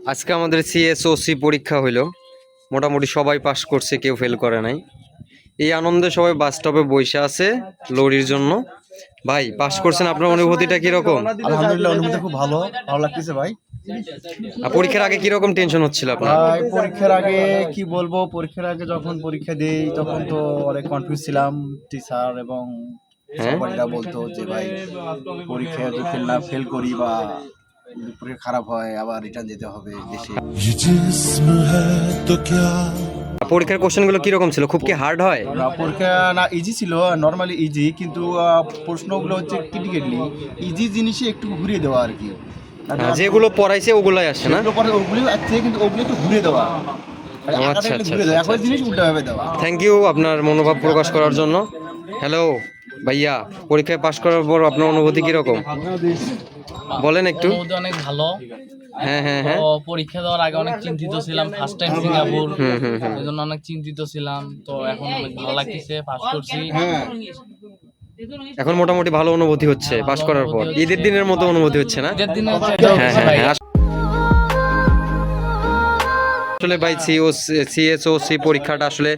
আজকে আমাদের সিএসওসি পরীক্ষা হইল। মোটামুটি সবাই পাশ করছে কেউ ফেল করে নাই। এই আনন্দে সবাই বাস স্টপে বসে আছে লরির জন্য। ভাই পাশ করছেন আপনার অনুভূতিটা কীরকম? আলহামদুলিল্লাহ অনুভূতি খুব ভালো। ভালো লাগতেছে ভাই। আর পরীক্ষার আগে কীরকম টেনশন হচ্ছিল আপনার? ভাই পরীক্ষার আগে কি বলব? পরীক্ষার আগে যখন পরীক্ষা দেই তখন তো অনেক কনফিউজ ছিলাম। টিচার এবং হ্যাঁ। সবাইরা বলতো যে ভাই পরীক্ষা যদি ফেল না ফেল করি বা দুপুরে খারাপ হয় আবার রিটার্ন যেতে হবে হ্যাঁ। দেশে। পরীক্ষার কোশ্চেনগুলো কীরকম ছিল? খুব কি হার্ড হয়? পরীক্ষা না ইজি ছিল নর্মালি ইজি কিন্তু প্রশ্নগুলো হচ্ছে ক্রিটিকেটলি ইজি জিনিসে একটু ঘুরিয়ে দেওয়া আর কি। হ্যাঁ, যেগুলো পড়াইছে ওগুলাই আসছে না? ওগুলো আসছে কিন্তু ওগুলো একটু ঘুরিয়ে দেওয়া। মানে আচ্ছা আচ্ছা থ্যাংক আচ্ছা, আচ্ছা, ইউ আচ্ছা। আপনার মনোভাব প্রকাশ করার জন্য। হ্যালো ভাইয়া পরীক্ষায় পাশ করার পর আপনার অনুভূতি কীরকম? বলেন একটু। অনেক ভালো। হ্যাঁ হ্যাঁ হ্যাঁ। পরীক্ষা দেওয়ার আগে অনেক চিন্তিত ছিলাম ফার্স্ট টাইম সিঙ্গাপুর ওই হুম, হুম। এই জন্য অনেক চিন্তিত ছিলাম। তো এখন অনেক ভালো লাগতেছে পাস করছি। এখন মোটামুটি ভালো অনুভূতি হচ্ছে পাশ করার পর। ঈদের দিনের মতো অনুভূতি হচ্ছে না? ঈদের দিনে আসলে ভাই সিও সিএসওসি পরীক্ষাটা আসলে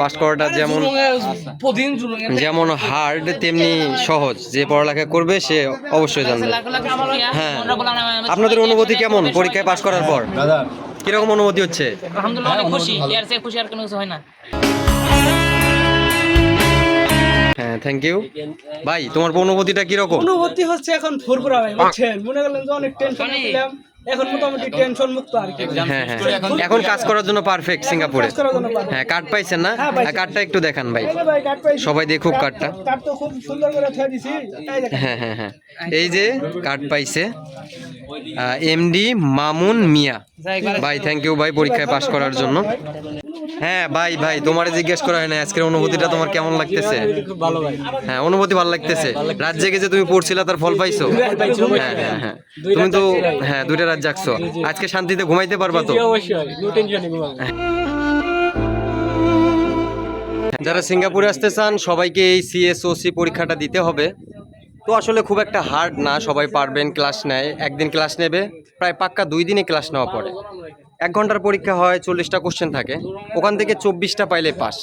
পাস করাটা যেমন যেমন হার্ড তেমনি সহজ। যে পড়ালেখা করবে সে অবশ্যই জানবে। হ্যাঁ। আপনাদের অনুভূতি কেমন পরীক্ষায় পাশ করার পর? কীরকম অনুভূতি হচ্ছে? আলহামদুলিল্লাহ অনেক খুশি। এর চেয়ে খুশি আর কোনো কিছু হয় না। হ্যাঁ থ্যাংক ইউ ভাই তোমার অনুভূতিটা কীরকম? অনুভূতি হচ্ছে এখন ফুরফুরা ভাই বুঝছেন? মনে করলেন যে অনেক টেনশন ছিলাম। এখন মোটামুটি টেনশন মুক্ত আর কি। হ্যাঁ হ্যাঁ এখন কাজ করার জন্য পারফেক্ট সিঙ্গাপুরে। হ্যাঁ কার্ড পাইছেন না? হ্যাঁ, পাইছি। হ্যাঁ, কার্ডটা একটু দেখান ভাই। সবাই দেখুক কার্ডটা কার্ড তো খুব সুন্দর করে থুয়ে দিছি। হ্যাঁ হ্যাঁ হ্যাঁ। এই যে কার্ড পাইছে এমডি মামুন মিয়া। ভাই থ্যাংক ইউ ভাই পরীক্ষায় পাশ করার জন্য। হ্যাঁ ভাই ভাই তোমারে জিজ্ঞেস করা হয় না আজকের অনুভূতিটা তোমার কেমন লাগতেছে? ভালো ভাই হ্যাঁ অনুভূতি ভালো লাগতেছে। রাত জেগে যে তুমি পড়ছিলা তার ফল পাইছো? হ্যাঁ হ্যাঁ হ্যাঁ। তুমি তো হ্যাঁ দুইটা রাত জাগছো। আজকে শান্তিতে ঘুমাইতে পারবা তো? যারা সিঙ্গাপুরে আসতে চান সবাইকে এই সিএসওসি পরীক্ষাটা দিতে হবে। তো আসলে খুব একটা হার্ড না সবাই পারবেন ক্লাস নেয়। একদিন ক্লাস নেবে প্রায় পাক্কা দুই দিনে ক্লাস নেওয়া পড়ে। এক ঘণ্টার পরীক্ষা হয়, চল্লিশটা কোশ্চেন থাকে। ওখান থেকে চব্বিশটা পাইলে পাস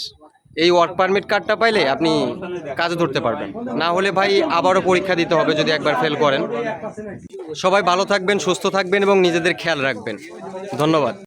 এই ওয়ার্ক পারমিট কার্ডটা পাইলে আপনি কাজে ধরতে পারবেন। না হলে ভাই আবারও পরীক্ষা দিতে হবে যদি একবার ফেল করেন। সবাই ভালো থাকবেন, সুস্থ থাকবেন এবং নিজেদের খেয়াল রাখবেন। ধন্যবাদ।